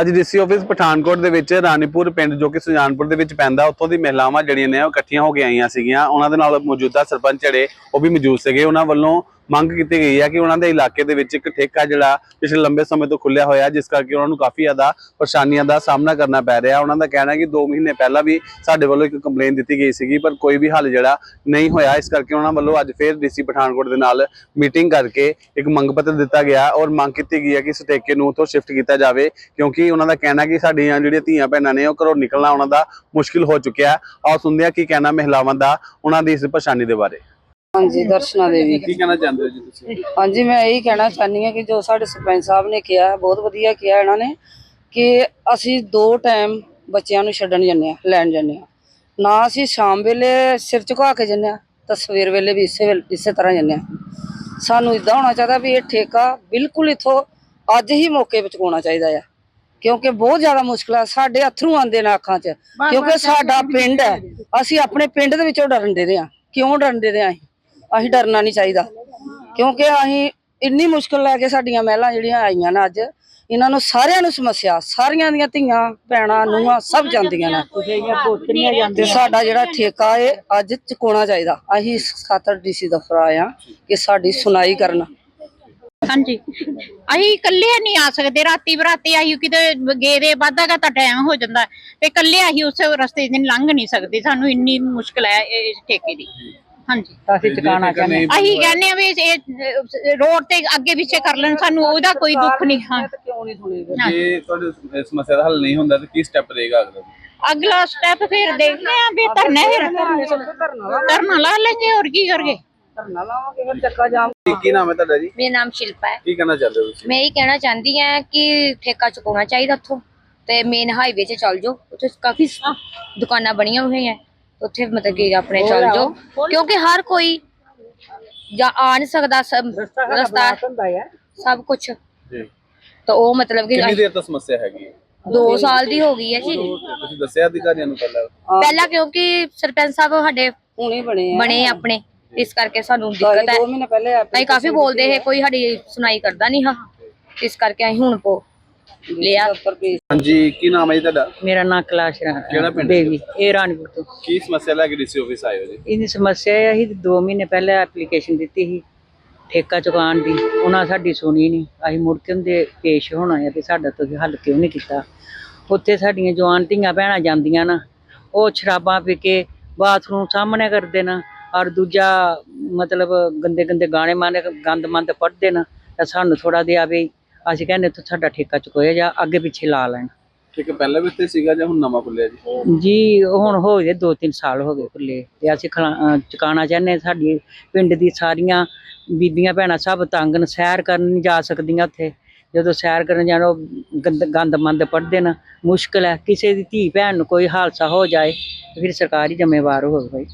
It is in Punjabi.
ਅੱਜ ਡੀਸੀ ਆਫਿਸ ਪਠਾਨਕੋਟ ਦੇ ਵਿੱਚ ਰਾਨੀਪੁਰ ਪਿੰਡ ਜੋ ਕਿ ਸੁਜਾਨਪੁਰ ਦੇ ਵਿੱਚ ਪੈਂਦਾ, ਉੱਥੋਂ ਦੀ ਮਹਿਲਾਵਾਂ ਜਿਹੜੀਆਂ ਨੇ ਉਹ ਇਕੱਠੀਆਂ ਹੋ ਕੇ ਆਈਆਂ ਸੀਗੀਆਂ। ਉਹਨਾਂ ਦੇ ਨਾਲ ਮੌਜੂਦਾ ਸਰਪੰਚ ਜਿਹੜੇ, ਉਹ ਵੀ ਮੌਜੂਦ ਸੀਗੇ। ਉਹਨਾਂ ਵੱਲੋਂ ਮੰਗ ਕੀਤੀ ਗਈ ਹੈ ਕਿ ਉਹਨਾਂ ਦੇ ਇਲਾਕੇ ਦੇ ਵਿੱਚ ਇੱਕ ਠੇਕਾ ਜਿਹੜਾ ਪਿਛਲੇ ਲੰਬੇ ਸਮੇਂ ਤੋਂ ਖੁੱਲਿਆ ਹੋਇਆ ਜਿਸ ਕਰਕੇ ਉਹਨਾਂ ਨੂੰ ਕਾਫੀ ਜ਼ਿਆਦਾ ਪਰੇਸ਼ਾਨੀਆਂ ਦਾ ਸਾਹਮਣਾ ਕਰਨਾ ਪੈ ਰਿਹਾ ਉਹਨਾਂ ਦਾ ਕਹਿਣਾ ਹੈ ਕਿ 2 ਮਹੀਨੇ ਪਹਿਲਾਂ ਵੀ ਸਾਡੇ ਵੱਲੋਂ ਇੱਕ ਕੰਪਲੇਨ ਦਿੱਤੀ ਗਈ ਸੀਗੀ, ਪਰ ਕੋਈ ਵੀ ਹੱਲ ਜਿਹੜਾ ਨਹੀਂ ਹੋਇਆ। ਇਸ ਕਰਕੇ ਉਹਨਾਂ ਵੱਲੋਂ ਅੱਜ ਫੇਰ ਡੀਸੀ ਪਠਾਨਕੋਟ ਦੇ ਨਾਲ ਮੀਟਿੰਗ ਕਰਕੇ ਇੱਕ ਮੰਗ ਪੱਤਰ ਦਿੱਤਾ ਗਿਆ ਔਰ ਮੰਗ ਕੀਤੀ ਗਈ ਹੈ ਕਿ ਇਸ ਠੇਕੇ ਨੂੰ ਉੱਥੋਂ ਸ਼ਿਫਟ ਕੀਤਾ ਜਾਵੇ, ਕਿਉਂਕਿ ਉਹਨਾਂ ਦਾ ਕਹਿਣਾ ਕਿ ਸਾਡੀਆਂ ਜਿਹੜੀਆਂ ਧੀਆਂ ਭੈਣਾਂ ਨੇ ਉਹ ਘਰੋਂ ਨਿਕਲਣਾ ਉਹਨਾਂ ਦਾ ਮੁਸ਼ਕਿਲ ਹੋ ਚੁੱਕਿਆ ਆਓ ਸੁਣਦੇ ਹਾਂ ਕੀ ਕਹਿਣਾ ਮਹਿਲਾਵਾਂ ਦਾ ਉਹਨਾਂ ਦੀ ਇਸ ਪਰੇਸ਼ਾਨੀ ਦੇ ਬਾਰੇ। ਹਾਂਜੀ ਦਰਸ਼ਨਾ ਦੇਵੀ ਕੀ ਕਹਿਣਾ ਚਾਹੁੰਦੇ ਹੋ ਜੀ ਤੁਸੀਂ? ਹਾਂਜੀ ਮੈਂ ਇਹੀ ਕਹਿਣਾ ਚਾਹੁੰਦੀ ਹਾਂ ਕਿ ਜੋ ਸਾਡੇ ਸਰਪੰਚ ਸਾਹਿਬ ਨੇ ਕਿਹਾ ਬਹੁਤ ਵਧੀਆ ਕਿਹਾ ਇਹਨਾਂ ਨੇ ਕਿ ਅਸੀਂ ਦੋ ਟਾਈਮ ਬੱਚਿਆਂ ਨੂੰ ਛੱਡਣ ਜਾਂਦੇ ਆ ਲੈਣ ਜਾਂਦੇ ਆ ਨਾ ਅਸੀਂ ਸ਼ਾਮ ਵੇਲੇ ਸਿਰ ਝੁਕਾ ਕੇ ਜਾਂਦੇ ਆ ਤਾਂ ਸਵੇਰ ਵੇਲੇ ਵੀ ਇਸੇ ਵੇਲੇ ਇਸੇ ਤਰ੍ਹਾਂ ਜਾਂਦੇ ਆ ਸਾਨੂੰ ਇਦਾਂ ਹੋਣਾ ਚਾਹੀਦਾ ਵੀ ਇਹ ਠੇਕਾ ਬਿਲਕੁਲ ਇਥੋਂ ਅੱਜ ਹੀ ਮੌਕੇ ਵਿੱਚ ਹੋਣਾ ਚਾਹੀਦਾ ਆ। ਕਿਉਂਕਿ ਬਹੁਤ ਜ਼ਿਆਦਾ ਮੁਸ਼ਕਲ ਆ ਸਾਡੇ ਅਥਰੂ ਆਉਂਦੇ ਨੇ ਅੱਖਾਂ 'ਚ। ਕਿਉਂਕਿ ਸਾਡਾ ਪਿੰਡ ਹੈ ਅਸੀਂ ਆਪਣੇ ਪਿੰਡ ਦੇ ਵਿੱਚੋਂ ਡਰਨ ਦੇ ਆ ਕਿਉਂ ਡਰਨ ਦੇ ਆ ਅਸੀਂ? ਅਸੀਂ ਡਰਨਾ ਨਹੀਂ ਚਾਹੀਦਾ। ਕਿਉਂਕਿ ਅਸੀਂ ਇੰਨੀ ਮੁਸ਼ਕਲ ਲੈ ਕੇ ਸਾਡੀਆਂ ਮਹਿਲਾਂ ਜਿਹੜੀਆਂ ਆਈਆਂ ਨੇ ਅੱਜ, ਇਹਨਾਂ ਨੂੰ ਸਾਰਿਆਂ ਨੂੰ ਸਮੱਸਿਆ, ਸਾਰੀਆਂ ਦੀਆਂ ਧੀਆਂ, ਭੈਣਾਂ, ਨੂੰਹਾਂ ਸਭ ਜਾਂਦੀਆਂ ਨੇ। ਤੇ ਸਾਡਾ ਜਿਹੜਾ ਠੇਕਾ ਹੈ ਅੱਜ ਚੁਕਾਉਣਾ ਚਾਹੀਦਾ। ਅਸੀਂ ਇਸ ਖਾਤਰ ਡੀਸੀ ਦਫ਼ਤਰ ਆਏ ਹਾਂ ਕਿ ਸਾਡੀ ਸੁਣਾਈ ਕਰਨ। ਹਾਂਜੀ। ਅਸੀਂ ਇਕੱਲੇ ਨਹੀਂ ਆ ਸਕਦੇ। ਰਾਤੀ ਬਰਾਤੀ ਅਸੀਂ ਕਿਤੇ ਗਏ ਦੇ ਵਾਧਾ ਦਾ ਤਾਂ ਟਾਈਮ ਹੋ ਜਾਂਦਾ। ਤੇ ਇਕੱਲੇ ਅਸੀਂ ਉਸ ਰਸਤੇ ਦੇ ਲੰਘ ਨਹੀਂ ਸਕਦੇ। ਸਾਨੂੰ ਇੰਨੀ ਮੁਸ਼ਕਲ ਹੈ ਇਸ ਠੇਕੇ ਦੀ। ਹਾਂਜੀ। ਅਸੀਂ ਚੁਕਾਉਣਾ ਚਾਹੁੰਦੇ ਅਸੀਂ ਕਹਿੰਦੇ ਆ ਵੀ ਇਹ ਰੋਡ ਤੇ ਅੱਗੇ ਪਿੱਛੇ ਕਰ ਲੈਣ ਸਾਨੂੰ ਉਹਦਾ ਕੋਈ ਦੁੱਖ ਨਹੀਂ ਹਾਂ। ਕਿਉਂ ਨਹੀਂ ਸੁਣੀ ਜੇ ਤੁਹਾਡੀ ਸਮੱਸਿਆ ਦਾ ਹੱਲ ਨਹੀਂ ਹੁੰਦਾ ਤਾਂ ਕੀ ਸਟੈਪ ਰਹੇਗਾ ਅਗਲਾ? ਅਗਲਾ ਸਟੈਪ ਫਿਰ ਦੇਖਦੇ ਆ ਵੀ ਧਰਨਾ ਫਿਰ ਧਰਨਾ ਲਾ ਲੈਂਗੇ ਹੋਰ ਕੀ ਕਰਗੇ ਧਰਨਾ ਲਾਵਾਂਗੇ ਫਿਰ ਚੱਕਾ ਜਾਮ। ਕੀ ਨਾਮ ਹੈ ਤੁਹਾਡਾ ਜੀ? ਮੇਰਾ ਨਾਮ ਸ਼ਿਲਪਾ ਹੈ। ਕੀ ਕਹਿਣਾ ਚਾਹੁੰਦੇ ਹੋ ਤੁਸੀਂ? ਮੈਂ ਇਹ ਕਹਿਣਾ ਚਾਹੁੰਦੀ ਹਾਂ ਕਿ ਠੇਕਾ ਚੁਕਾਉਣਾ ਚਾਹੀਦਾ ਉੱਥੋਂ। ਤੇ ਮੇਨ ਹਾਈਵੇ 'ਤੇ ਚੱਲ ਜਾਓ। ਉੱਥੇ ਕਾਫੀ ਦੁਕਾਨਾਂ ਬਣੀਆਂ ਹੋਈਆਂ ਉੱਥੇ ਮਤਲਬ ਕਿ ਆਪਣੇ ਚੱਲ ਜਾਓ। ਕਿਉਂਕਿ ਹਰ ਕੋਈ ਜਾਂ ਆ ਨਹੀਂ ਸਕਦਾ ਸਭ ਰਸਤਾ ਸਭ ਕੁਝ ਜੀ। ਤਾਂ ਉਹ ਮਤਲਬ ਕਿ ਕਿੰਨੀ ਦੇਰ ਤੋਂ ਸਮੱਸਿਆ ਹੈਗੀ ਹੈ? 2 ਸਾਲ ਦੀ ਹੋ ਗਈ ਹੈ ਜੀ। ਤੁਸੀਂ ਦੱਸਿਆ ਅਧਿਕਾਰੀਆਂ ਨੂੰ ਪਹਿਲਾਂ? ਪਹਿਲਾਂ ਕਿਉਂਕਿ ਸਰਪੰਚ ਸਾਹਿਬ ਸਾਡੇ ਹੁਣੇ ਬਣੇ ਆ। ਬਣੇ ਆਪਣੇ। ਇਸ ਕਰਕੇ ਸਾਨੂੰ ਦਿੱਕਤ ਹੈ। ਮਹੀਨੇ ਪਹਿਲੇ ਅਸੀਂ ਕਾਫੀ ਬੋਲਦੇ ਹੈ। ਕੋਈ ਸਾਡੀ ਸੁਣਾਈ ਕਰਦਾ ਨਹੀਂ ਹਾਂ। ਇਸ ਕਰਕੇ ਅਸੀਂ ਹੁਣ ਪੋ ਲਿਆ। ਹਾਂਜੀ ਕੀ ਨਾਮ ਹੈ ਜੀ ਤੁਹਾਡਾ? ਮੇਰਾ ਨਾਂ ਕੈਲਾਸ਼ ਕਿਹੜਾ ਪਿੰਡ? ਦੇਵੀ ਇਹ ਰਾਣੀਪੁਰ ਤੋਂ। ਕੀ ਸਮੱਸਿਆ ਲੈ ਕੇ ਡੀਸੀ ਆਫਿਸ ਆਏ ਹੋ ਜੀ? ਇਹਦੀ ਸਮੱਸਿਆ ਇਹ ਸੀ 2 ਮਹੀਨੇ ਪਹਿਲਾਂ ਐਪਲੀਕੇਸ਼ਨ ਦਿੱਤੀ ਸੀ ਠੇਕਾ ਚੁਕਾਉਣ ਦੀ। ਉਹਨਾਂ ਸਾਡੀ ਸੁਣੀ ਨਹੀਂ ਅਸੀਂ ਮੁੜ ਕੇ ਉਹਦੇ ਪੇਸ਼ ਹੋਣਾ ਹੈ ਤੇ ਸਾਡਾ ਤੁਸੀਂ ਹੱਲ ਕਿਉਂ ਨਹੀਂ ਕੀਤਾ। ਉੱਥੇ ਸਾਡੀਆਂ ਜਵਾਨ ਧੀਆਂ ਭੈਣਾਂ ਜਾਂਦੀਆਂ ਨਾ ਉਹ ਸ਼ਰਾਬਾਂ ਪੀ ਕੇ ਬਾਥਰੂਮ ਸਾਹਮਣੇ ਕਰਦੇ ਨਾ ਔਰ ਦੂਜਾ ਮਤਲਬ ਗੰਦੇ ਗੰਦੇ ਗਾਣੇ ਮਾਨੇ ਗੰਦ ਮੰਦ ਪੜਦੇ ਨਾ ਤਾਂ ਸਾਨੂੰ ਥੋੜਾ ਜਿਹਾ ਵੀ ਅਸੀਂ ਕਹਿੰਦੇ ਇੱਥੋਂ ਸਾਡਾ ਠੇਕਾ ਚੁਕਾਇਆ ਜਾ ਅੱਗੇ ਪਿੱਛੇ ਲਾ ਲੈਣ। ਠੀਕ ਹੈ ਪਹਿਲਾਂ ਵੀ ਇੱਥੇ ਸੀਗਾ ਜਾਂ ਹੁਣ ਨਵਾਂ ਖੁੱਲਿਆ ਜੀ? ਜੀ ਹੁਣ ਹੋ ਗਏ 2-3 ਸਾਲ ਹੋ ਗਏ ਖੁੱਲੇ। ਤੇ ਅਸੀਂ ਖਲਾ- ਅਹ ਚੁਕਾਉਣਾ ਚਾਹੁੰਦੇ ਹਾਂ। ਸਾਡੀ ਪਿੰਡ ਦੀ ਸਾਰੀਆਂ ਬੀਬੀਆਂ ਭੈਣਾਂ ਸਭ ਤੰਗ ਨੇ ਸੈਰ ਕਰਨ ਨਹੀਂ ਜਾ ਸਕਦੀਆਂ ਉੱਥੇ। ਜਦੋਂ ਸੈਰ ਕਰਨ ਜਾਣਾ ਉਹ ਗੰਦ ਗੰਦ ਮੰਦ ਪੜਦੇ ਨਾ। ਮੁਸ਼ਕਲ ਹੈ ਕਿਸੇ ਦੀ ਧੀ ਭੈਣ ਨੂੰ ਕੋਈ ਹਾਦਸਾ ਹੋ ਜਾਏ ਤੇ ਫਿਰ ਸਰਕਾਰ ਹੀ ਜ਼ਿੰਮੇਵਾਰ ਹੋਵੇ ਭਾਈ